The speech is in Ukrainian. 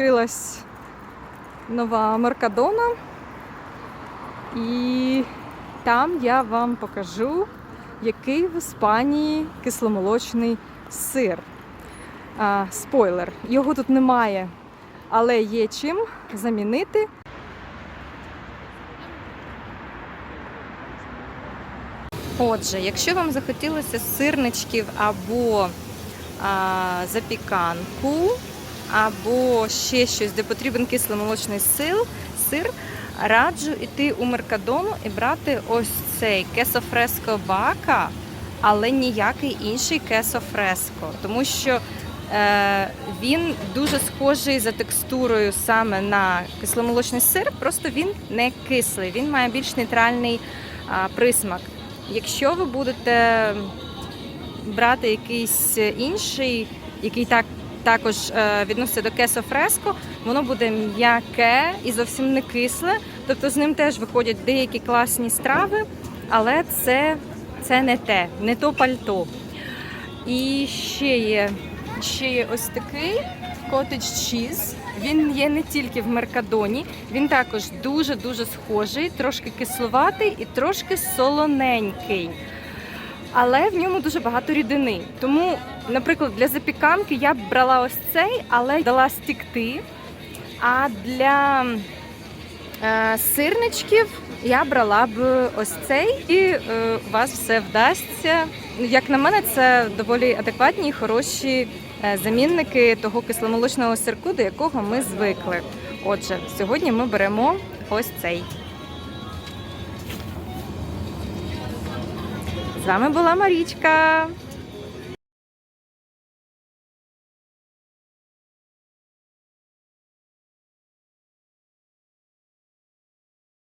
відкрилась нова Меркадона. І там я вам покажу, який в Іспанії кисломолочний сир. А, спойлер, його тут немає, але є чим замінити. Отже, якщо вам захотілося сирничків або а, запіканку, або ще щось, де потрібен кисломолочний сир, раджу йти у Меркадону і брати ось цей кесо фреско бака, але ніякий інший кесо фреско, тому що е, він дуже схожий за текстурою саме на кисломолочний сир, просто він не кислий, він має більш нейтральний присмак. Якщо ви будете брати якийсь інший, який так також е, відноситься до кесо фреско, воно буде м'яке і зовсім не кисле. Тобто з ним теж виходять деякі класні страви, але це, це не те, не то пальто. І ще є, ще є ось такий cottage cheese. Він є не тільки в Меркадоні, він також дуже-дуже схожий, трошки кисловатий і трошки солоненький. Але в ньому дуже багато рідини. Тому, наприклад, для запіканки я б брала ось цей, але дала стікти. А для е, сирничків я брала б ось цей, і е, у вас все вдасться. Як на мене, це доволі адекватні і хороші е, замінники того кисломолочного сирку, до якого ми звикли. Отже, сьогодні ми беремо ось цей. З вами була Марічка.